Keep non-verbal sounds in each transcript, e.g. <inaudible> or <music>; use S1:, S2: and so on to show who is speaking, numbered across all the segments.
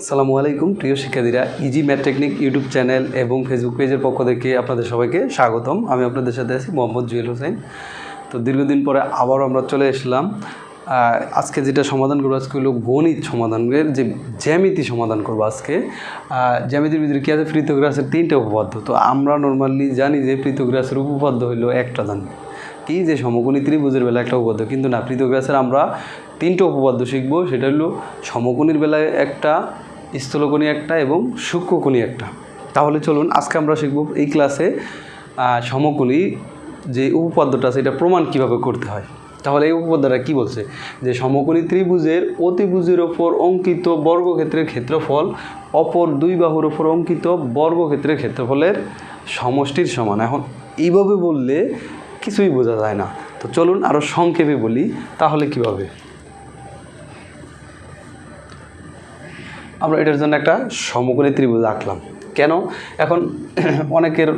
S1: আসসালামু আলাইকুম, প্রিয় শিক্ষার্থীরা। Easy math technique YouTube channel এবং ফেসবুক পেজের পক্ষ থেকে আপনাদের সবাইকে স্বাগতম। আমি আপনাদের সাথে আছি মোহাম্মদ জুয়েল হোসেন। তো দীর্ঘদিন পরে আবারও আমরা চলে এসলাম। আজকে যেটা সমাধান করব, আজকে হলো গণিত সমাধানের যে জ্যামিতি সমাধান করব আজকে। জ্যামিতির ভিতরে কী আছে? পৃথগ্রাসের তিনটে উপপাদ্য। তো আমরা নর্মালি জানি যে পৃথগ্রাসের উপপাদ্য হলো একটা জানি। কি যে সমকোণী ত্রিভুজের বেলা একটা উপপাদ্য, কিন্তু না পৃথগ্রাসের আমরা তিনটে উপপাদ্য শিখব। সেটা হলো সমকোণীর বেলায় একটা স্থলকোণী একটা এবং সূক্ষ্মকোণী একটা। তাহলে চলুন, আজকে আমরা শিখব এই ক্লাসে সমকোণী যে উপপাদ্যটা আছে, এটা প্রমাণ কীভাবে করতে হয়। তাহলে এই উপপাদ্যটা কি বলছে? যে সমকোণী ত্রিভুজের অতিভুজের ওপর অঙ্কিত বর্গক্ষেত্রের ক্ষেত্রফল, অপর দুই বাহুর ওপর অঙ্কিত বর্গক্ষেত্রের ক্ষেত্রফলের সমষ্টির সমান। এখন, এইভাবে বললে কিছুই বোঝা যায় না। তো চলুন আরও সংক্ষেপে বলি, তাহলে কীভাবে? আমরা এটার জন্য একটা সমকোণী ত্রিভুজ আঁকলাম। কেন? এখন <clears throat> অনেকের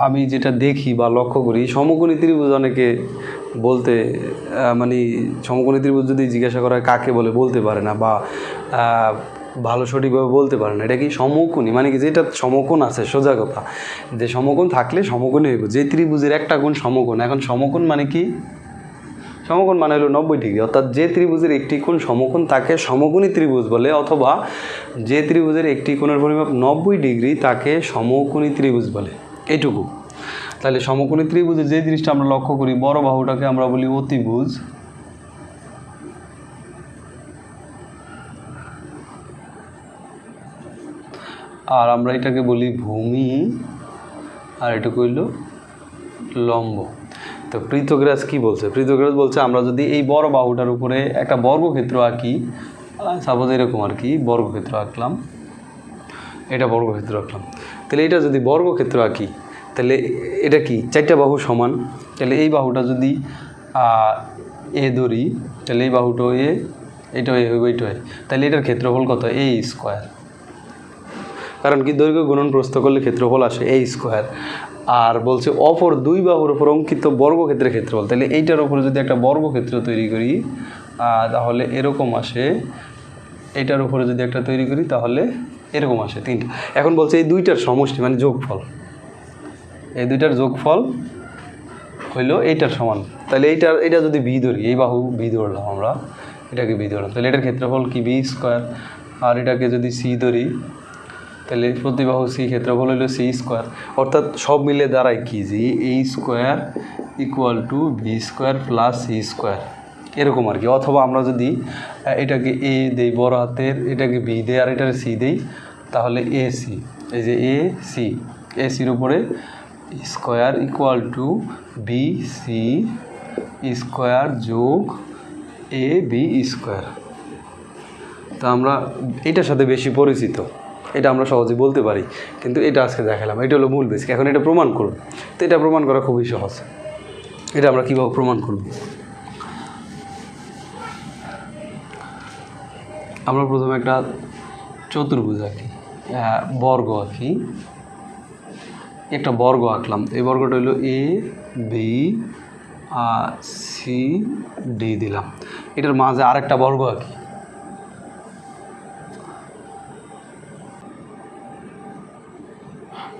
S1: আমি যেটা দেখি বা লক্ষ্য করি, সমকোণী ত্রিভুজ অনেকে বলতে মানে সমকোণী ত্রিভুজ যদি জিজ্ঞাসা করা হয় কাকে বলে, বলতে পারে না বা ভালো সঠিকভাবে বলতে পারে না। এটা কি সমকোণী? মানে কি যেটা সমকোণ আছে, সোজা কথা। যে সমকোণ থাকলে সমকোণী হইব। যে ত্রিভুজের একটা গুণ সমকোণ। এখন সমকোণ মানে কি? সমকোণ মানে হলো নব্বই ডিগ্রি, অর্থাৎ যে ত্রিভুজের একটি কোণ সমকোণ তাকে সমকোণী ত্রিভুজ বলে, অথবা যে ত্রিভুজের একটি কোণের পরিমাপ নব্বই ডিগ্রি তাকে সমকোণী ত্রিভুজ বলে। এইটুকু তাহলে সমকোণী ত্রিভুজে যে জিনিসটা আমরা লক্ষ্য করি, বড় বাহুটাকে আমরা বলি অতিভুজ। আর আমরা এটাকে বলি ভূমি। আর এটুকু হইল লম্ব। তো পৃথগ্রাস কি বলছে? পৃথগ্রাস বলছে, আমরা যদি এই বড় বাহুটার উপরে একটা বর্গক্ষেত্র আঁকি সাপোজ এরকম আর কি বর্গক্ষেত্র আঁকলাম, এটা বর্গক্ষেত্র আঁকলাম। তাহলে এটা যদি বর্গক্ষেত্র আঁকি, তাহলে এটা কি, চারটা বাহু সমান? তাহলে এই বাহুটা যদি এ ধরি, তাহলে এই বাহুটা এ, এটা এ হইব এইটা এ। তাহলে এটার ক্ষেত্রফল কত? A square. কারণ কি দৈর্ঘ্য গুণন প্রস্থ করলে ক্ষেত্রফল আসে এই স্কোয়ার। আর বলছে অপর দুই বাহুর উপর অঙ্কিত বর্গক্ষেত্রের ক্ষেত্রফল তাহলে এইটার উপরে যদি একটা বর্গক্ষেত্র তৈরি করি তাহলে এরকম আসে এটার উপরে যদি একটা তৈরি করি, তাহলে এরকম আসে তিনটা। এখন বলছে এই দুইটার সমষ্টি মানে যোগফল। এই দুইটার যোগফল হইল এইটার সমান। তাহলে এইটার এটা যদি বি ধরি, এই বাহু বি ধরলাম আমরা, এটাকে বি ধরলাম। তাহলে এটার ক্ষেত্রফল কি? B square. আর এটাকে যদি সি ধরি তাহলে প্রতিবাহু সি ক্ষেত্রফল হলো সি স্কোয়ার। অর্থাৎ সব মিলে দাঁড়ায় কি? যে এই square equal to B square plus C square. এরকম আর কি। অথবা আমরা যদি এটাকে এ দেই বড় হাতের, এটাকে বি দেই আর এটাকে সি দেই, তাহলে এ সি এই যে এ সি এ সির উপরে square equal to B C square যোগ এ বি স্কোয়ার। তা আমরা এটার সাথে বেশি পরিচিত। এটা আমরা সহজে বলতে পারি। কিন্তু এটা আজকে দেখালাম, এটা হলো মূল বেসিক এখন এটা প্রমাণ করব তো এটা প্রমাণ করা খুবই সহজ। এটা আমরা কীভাবে প্রমাণ করব? আমরা প্রথমে একটা চতুর্ভুজ আঁকি বর্গ আঁকি। একটা বর্গ আঁকলাম। এই বর্গটা হলো এ বি সি ডি দিলাম। এটার মাঝে আরেকটা বর্গ আঁকি।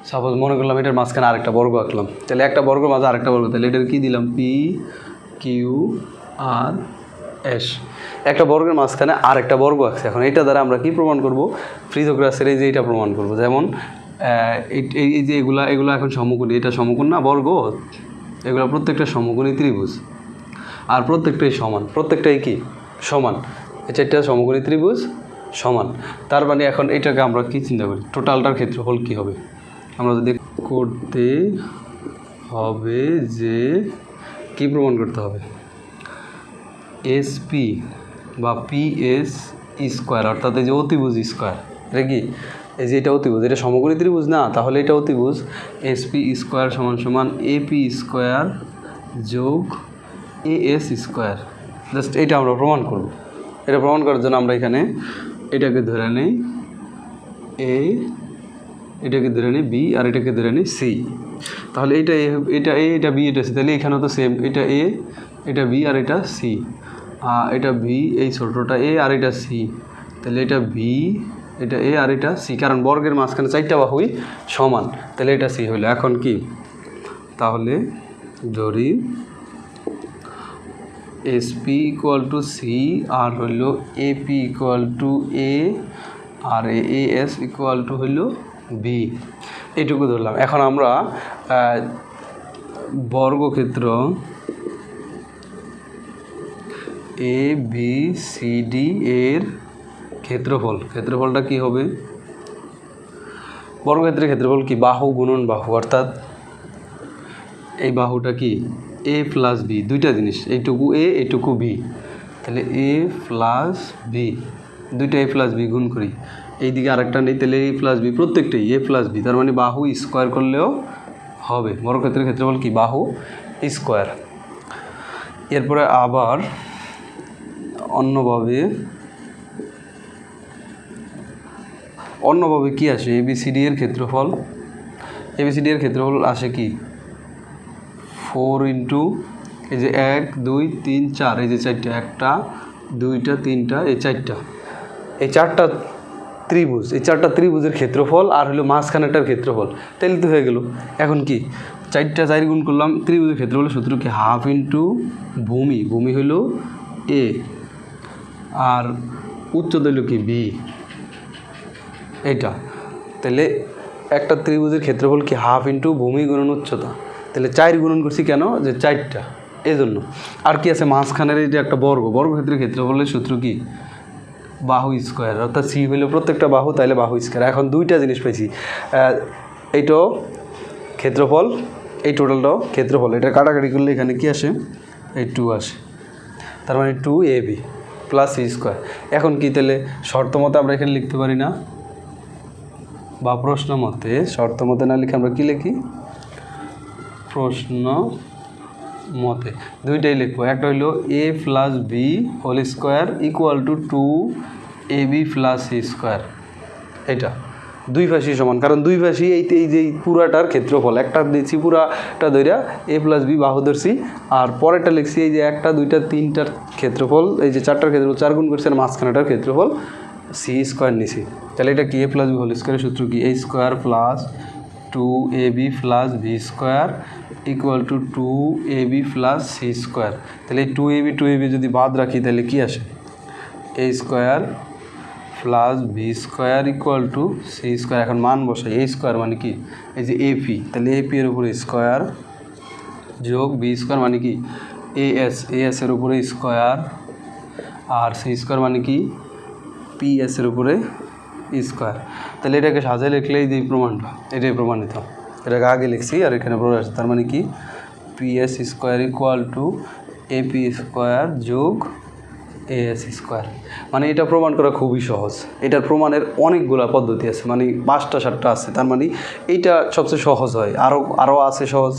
S1: সাপোজ মনে করলাম এটার মাঝখানে আরেকটা বর্গ আঁকলাম। তাহলে একটা বর্গ মাঝে আরেকটা বর্গ, তাহলে এটার কী দিলাম? পি কিউ আর এস একটা বর্গের মাঝখানে আরেকটা বর্গ আছে। এখন এটা দ্বারা আমরা কি প্রমাণ করব? ফ্রিজোগ্রাসের এই যে এটা প্রমাণ করব। যেমন এই- যে এগুলা, এগুলো এখন সমকোণী, এটা সমকোণ না, বর্গ। এগুলো প্রত্যেকটা সমকোণী ত্রিভুজ। আর প্রত্যেকটাই সমান। প্রত্যেকটাই কি? সমান। চারটা সমকোণী ত্রিভুজ সমান। তার মানে এখন এটাকে আমরা কি চিন্তা করি? টোটালটার ক্ষেত্রফল কি হবে? আমরা যদি করতে হবে যে, কি প্রমাণ করতে হবে? এসপি বা পি এস স্কোয়ার অর্থাৎ এই যে অতিভুজ স্কোয়ার এটা কি? এই যে এটা অতিভুজ, এটা সমকোণী ত্রিভুজ? না, তাহলে এটা অতিভুজ। এসপি স্কোয়ার সমান সমান এপি স্কোয়ার যোগ এ এস স্কোয়ার জাস্ট এটা আমরা প্রমাণ করব। এটা প্রমাণ করার জন্য আমরা এখানে এটাকে ধরে নেই। এ এটাকে ধরে নিই বি আর এটাকে ধরে নিই সি তাহলে এটা এ এটা এ এটা বি এটা সি তাহলে এখানেও তো সেম এটা এ এটা বি আর এটা সি এটা বি এই ছোটোটা এ আর এটা সি তাহলে এটা বি এটা এ আর এটা সি কারণ বর্গের মাঝখানে চারটা বাহুই সমান। তাহলে এটা সি হইল এখন কি? তাহলে ধরি এসপি ইকুয়াল টু সি আর হইল এপি ইকুয়াল টু এ আর এ এস ইকুয়াল টু হইল বি এইটুকু ধরলাম। এখন আমরা বর্গক্ষেত্র এ বি সি ডি এর ক্ষেত্রফল। ক্ষেত্রফলটা কি হবে? বর্গক্ষেত্রের ক্ষেত্রফল কি? বাহু গুণন বাহু, অর্থাৎ এই বাহুটা কি? এ প্লাস বি দুইটা জিনিস। এইটুকু এ এইটুকু বি তাহলে এ প্লাস বি দুইটা এ প্লাস বি গুণ করি। এইদিকে আরেকটা নেই, তাহলে এ প্লাস বি প্রত্যেকটাই এ প্লাস বি তার মানে বাহু স্কোয়ার করলেও হবে। বর্গক্ষেত্রের ক্ষেত্রফল কি? বাহু স্কোয়ার এরপরে আবার অন্যভাবে অন্যভাবে কি আসে? এবিসিডি এর ক্ষেত্রফল। এবিসিডি এর ক্ষেত্রফল আসে কি? ফোর ইন্টু এই যে এক, দুই, তিন, চার, এই যে চারটা, একটা, দুইটা, তিনটা, এই চারটা। এই চারটা ত্রিভুজ, এই চারটা ত্রিভুজের ক্ষেত্রফল আর হলো মাঝখানেটার ক্ষেত্রফল। তাহলে তো হয়ে গেল। এখন কি? চারটা চার গুণ করলাম, ত্রিভুজের ক্ষেত্রফলের সূত্র কি? হাফ ইন্টু ভূমি। ভূমি হলো এ। আর উচ্চতা হলো কি? বি। এইটা। তাহলে একটা ত্রিভুজের ক্ষেত্রফল কি? হাফ ইন্টু ভূমি গুণন উচ্চতা। তাহলে চার গুণন করছি কেন? যে চারটা। এই জন্য আর কি আছে? মাঝখানের যে একটা বর্গ। বর্গক্ষেত্রের ক্ষেত্রফলের সূত্র কি? বাহু স্কোয়ার, অর্থাৎ সি হইল প্রত্যেকটা বাহু তাহলে বাহু স্কোয়ার। এখন দুইটা জিনিস পেয়েছি। এইটাও ক্ষেত্রফল, এই টোটালটাও ক্ষেত্রফল। এটা কাটাকাটি করলে এখানে কি আসে? এই টু আসে। তার মানে two A B plus C square এখন কি তাহলে শর্ত মতে আমরা এখানে লিখতে পারি না। বা প্রশ্ন মতে শর্ত মতে না লিখে আমরা কী লিখি? প্রশ্ন মতে। দুইটাই লিখব। একটা হইল A plus B whole square equal to two A B plus C square এটা দুই পাশি সমান। কারণ দুই পাশি এই এই যে পুরাটার ক্ষেত্রফল। একটা দিচ্ছি পুরাটা ধইরা এ প্লাস বি বাহু ধরছি আর পরেরটা লিখছি এই যে একটা, দুইটা, তিনটার ক্ষেত্রফল। এই যে চারটার ক্ষেত্রফল, চার গুণ করছি আর মাঝখানেটার ক্ষেত্রফল। সি স্কোয়ার নিছি। তাহলে এটা কি? এ প্লাস বি হোল স্কোয়ারের সূত্র কি? A square plus two A B plus B square equal to two A B plus C square তাহলে two A B two A B যদি বাদ রাখি, তাহলে কি আসে? A square plus B square equal to C square এখন মান বসাই। এ স্কোয়ার মানে কি? এই যে এপি তাহলে এপি এর উপরে স্কোয়ার যোগ বি স্কোয়ার মানে কি? এ এস এ এস এর উপরে স্কোয়ার আর সি স্কোয়ার মানে কি? পি এস এর উপরে স্কোয়ার তাহলে এটাকে সাজায় লিখলেই এই প্রমাণটা এটাই প্রমাণিত। এটাকে আগে লিখছি আর এখানে প্রমাণ আছে। তার মানে কি? P S square equal to AP square যোগ এ এস স্কোয়ার মানে এটা প্রমাণ করা খুবই সহজ। এটার প্রমাণের অনেকগুলা পদ্ধতি আছে। মানে পাঁচটা, সাতটা আছে। তার মানে এইটা সবচেয়ে সহজ হয়। আরও আরও আছে সহজ।